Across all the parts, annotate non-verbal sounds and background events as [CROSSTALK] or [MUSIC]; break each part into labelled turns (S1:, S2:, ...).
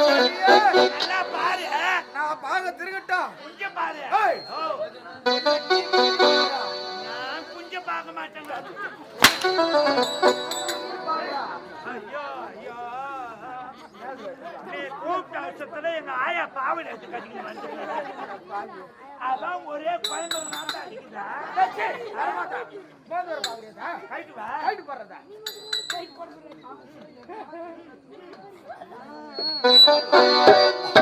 S1: நல்லா பாரு?
S2: நான் பாக திருகட்டும்.
S1: குஞ்ச பாரு. நான் குஞ்ச பார்க்க மாட்டேங்க ஐயோ ஐயோ. நீ கூப்பிட்ட அவசரத்துல எங்க ஆயா பாவனை எடுத்து அதான் ஒரே குழந்தை தான் அடிக்குதா? கைட்டு வா.
S2: கைட்டு போடுறதா
S3: Thank you.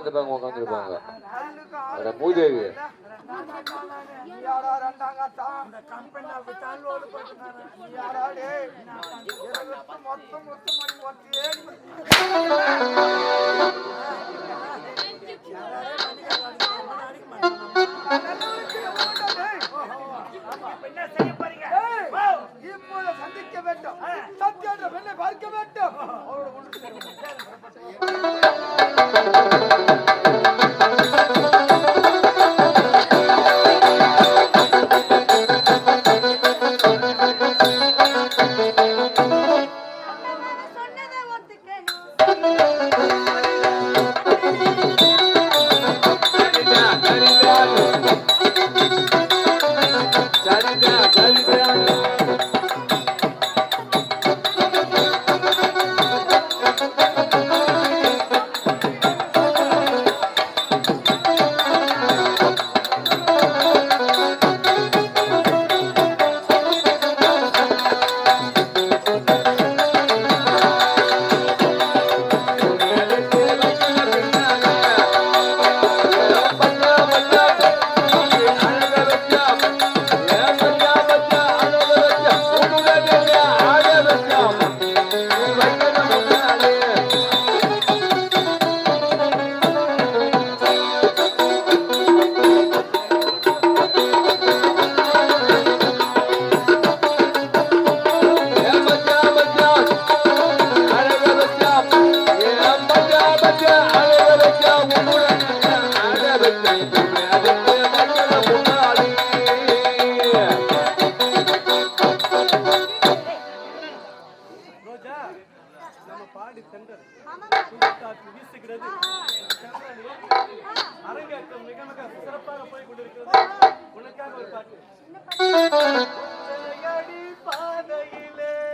S3: உக்காந்துப்பாங்க உக்காந்துருப்பாங்க
S2: கல்லுக்கு
S3: அட மூதேவி
S2: யாரா
S1: என்ன செய்ய போறீங்க.
S2: இப்போது சந்திக்க வேண்டும். சத்திய என்ற பெண்ணை பார்க்க வேண்டும். அவரோட [LAUGHS]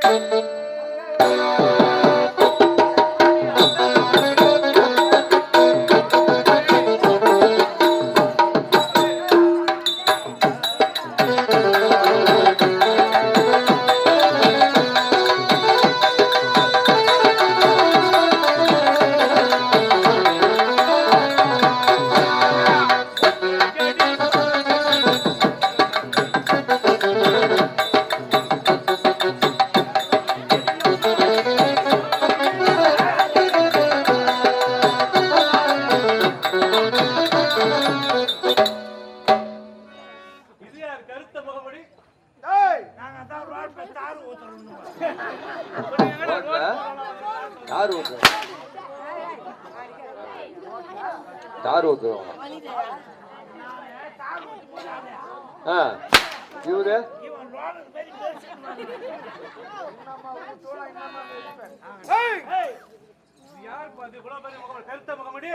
S4: பாதையிலே இது யார்
S1: ஊத்துறோம்
S3: யார் ஊத்துறோம் ஆ இவரு?
S4: கருத்த
S1: நாங்க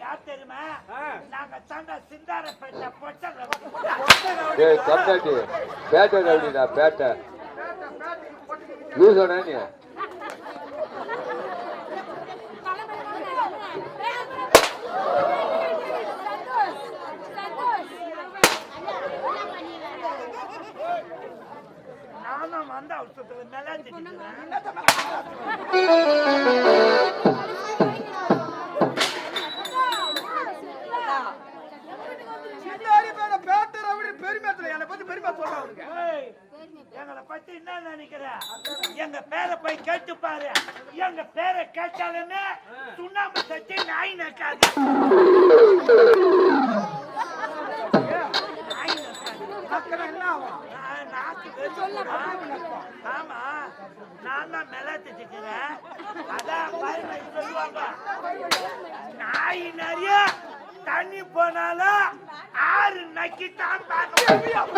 S1: யார் தெரியுமா. நாங்க தாண்டா சிந்தாரப்பேட்டை பொட்டல்
S3: ஏய் கம்டாட்டி பேட்டை ரவுடிடா பேட்டை நீ
S1: நானும் வந்த அவசரத்துல
S3: நாய் நிறைய தண்ணி போனாலும் ஆறு நக்கி தான் பார்க்க முடியும்.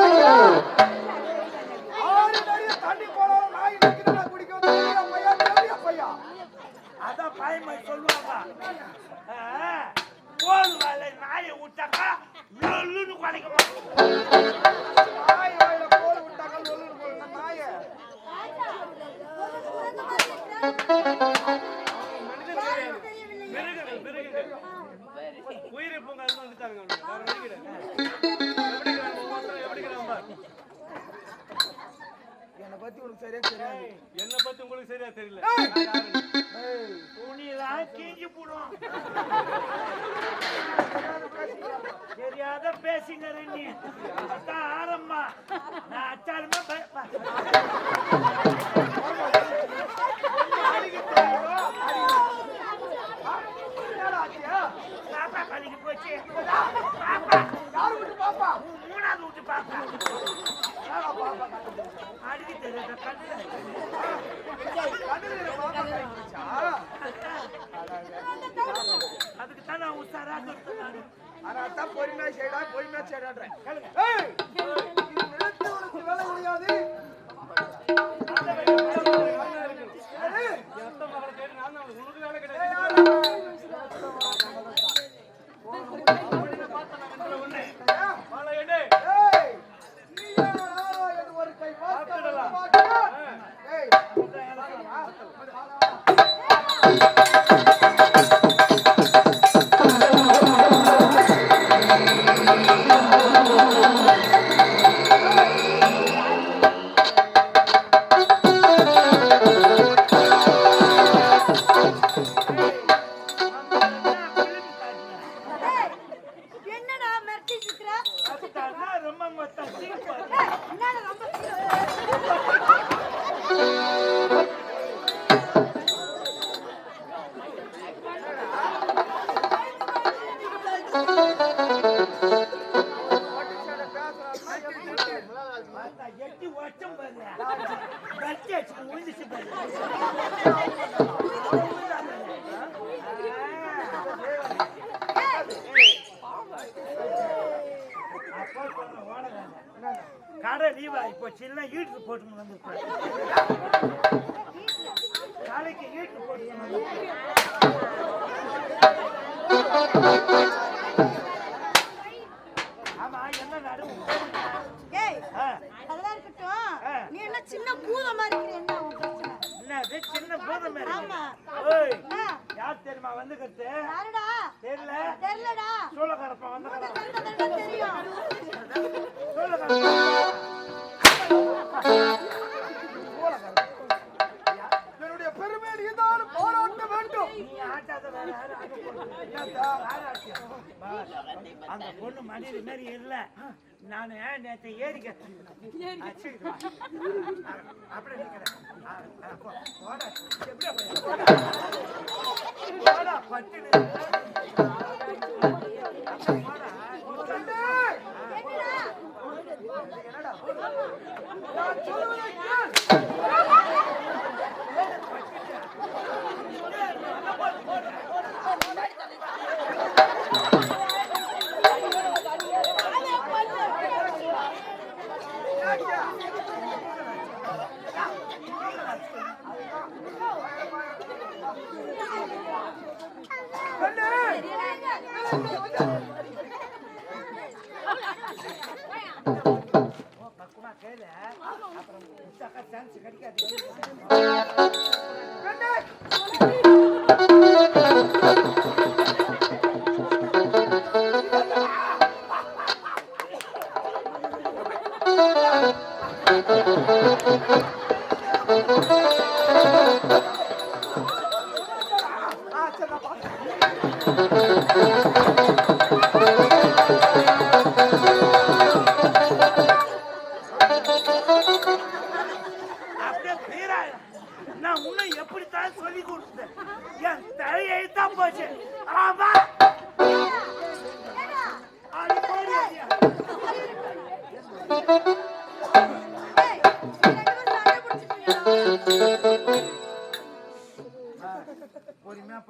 S1: ஆறு நிறைய தண்ணி போனாலும் நாய் நக்கி தான் குடிக்கும் பையா பெரிய
S3: சொல்லுவாங்க. போதும் நாயை விட்டாக்கா நொல்லுன்னு குறைக்குமா
S1: நாய் வாயில
S4: போல விட்டாக்கா
S1: என்ன பத்தி உங்களுக்கு சரியா தெரியாது.
S4: என்ன பத்தி உங்களுக்கு சரியா தெரியல.
S3: துணிலாம் கீஞ்சி போடும். தெரியாத பேசிங்க ரெண்டு அதான் ஆரம்பா நான் அதுக்குத்தான் நான் உசாரா சொல்றேன்
S1: ஆனா தான் பொறுமையா செய்யடா பொறுமையா
S5: செய்யறான்றேன்
S3: Yeah,
S5: I'm the மணி இது மாதிரி
S3: இல்லை. நான் நேற்று ஏறிக்க அப்படி போட. போட பட்டு சான்ஸ் கிடைக்காது.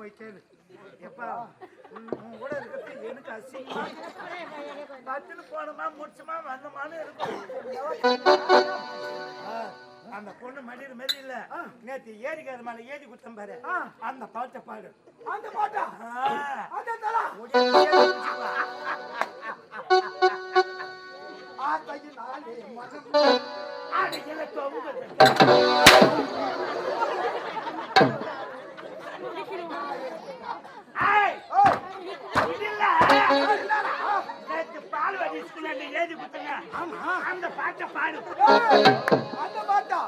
S3: போய் கேளு எப்பா உன் கூட இருக்கிறது எனக்கு அசிங்கமா. பத்துன்னு போனோமா முடிச்சுமா வந்தோமான்னு இருக்கும். அந்த பொண்ணு மடியிற மாதிரி இல்ல. நேத்து ஏரிக்காத மேல ஏறி குத்தம் பாரு. அந்த பாட்டை பாடு.
S1: அந்த பாட்டா?
S3: ஆ. தையில்
S1: ஆடி. மனம்
S3: ஆடையில தொங்குது பால் வடி ஏதி குத்துங்க. அந்த பாட்டை பாடு.
S1: அந்த பாட்டா?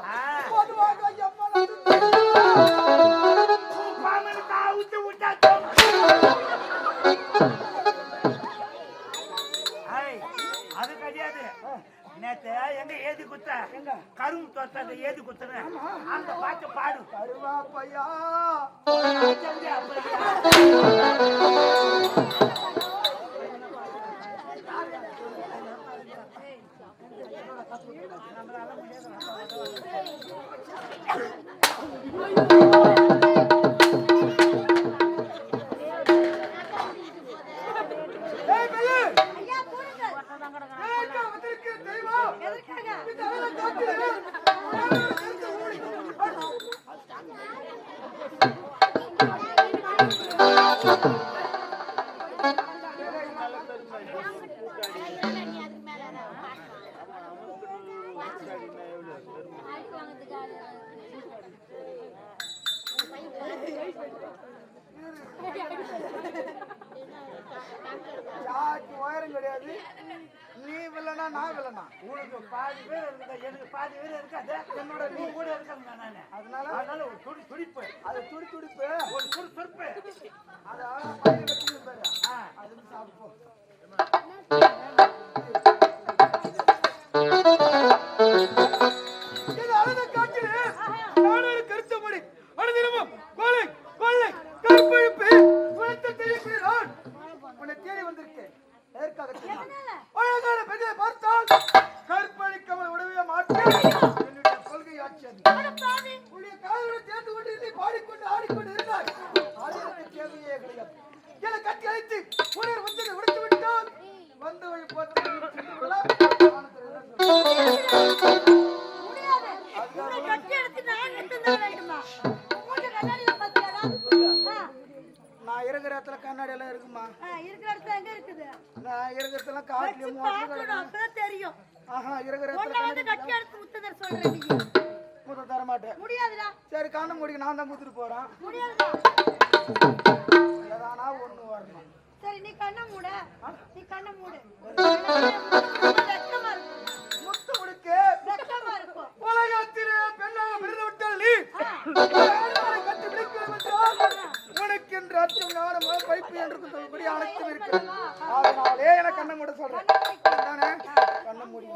S1: போறாங்க நானே. அதனால
S3: அதனால ஒரு துடி துடிப்பு.
S1: அது துடி துடிப்பு.
S3: ஒரு துடி துடிப்பு
S1: அதான் அது சாப்பிட்டு நீ கண்ணை
S5: மூடு. ரத்தமா இருக்கும்
S1: கட்டி பிடிக்கிறவென்றால் என்று அச்சம் நானும் பைப்பு என்று சொல்லக்கூடிய அனைத்தும் இருக்கு அதனாலே எனக்கு கண்ணை மூட சொல்றேன். கண்ணை
S5: மூடி.